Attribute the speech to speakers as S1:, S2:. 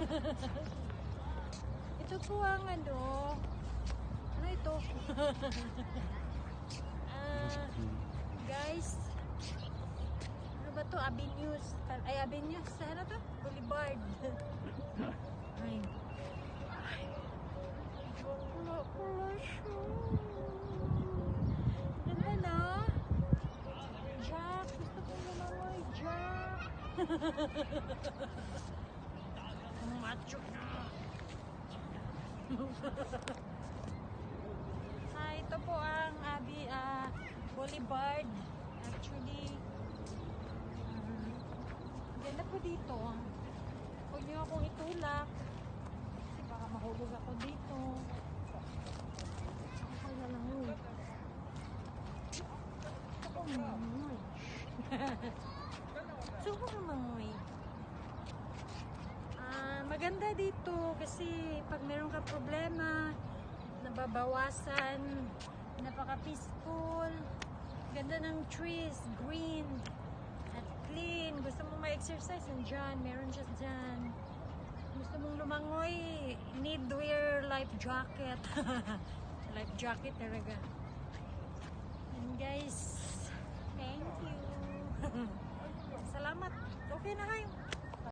S1: ito po ang ano, ano ito? Ah, guys, ano ba to? Avenues. Ay, Avenues. Ano to? Boulevard. Ay. Ay. Wala. Ganda na. Jack. Gusto ko naman may Jack. Ang macho na. Ah, ito po ang Abi ah, Boulevard. Actually, um, ganda po dito. Huwag niyo akong itulak. Kasi baka mahulog ako dito. Kaya lang yun. Ako mangoy. Ka mangoy. Maganda dito kasi pag meron ka problema, nababawasan, napaka-peaceful, ganda ng trees, green, at clean. Gusto mo ma-exercise, nandyan, meron siya dyan. Gusto mong lumangoy, need wear life jacket. life jacket talaga. And guys,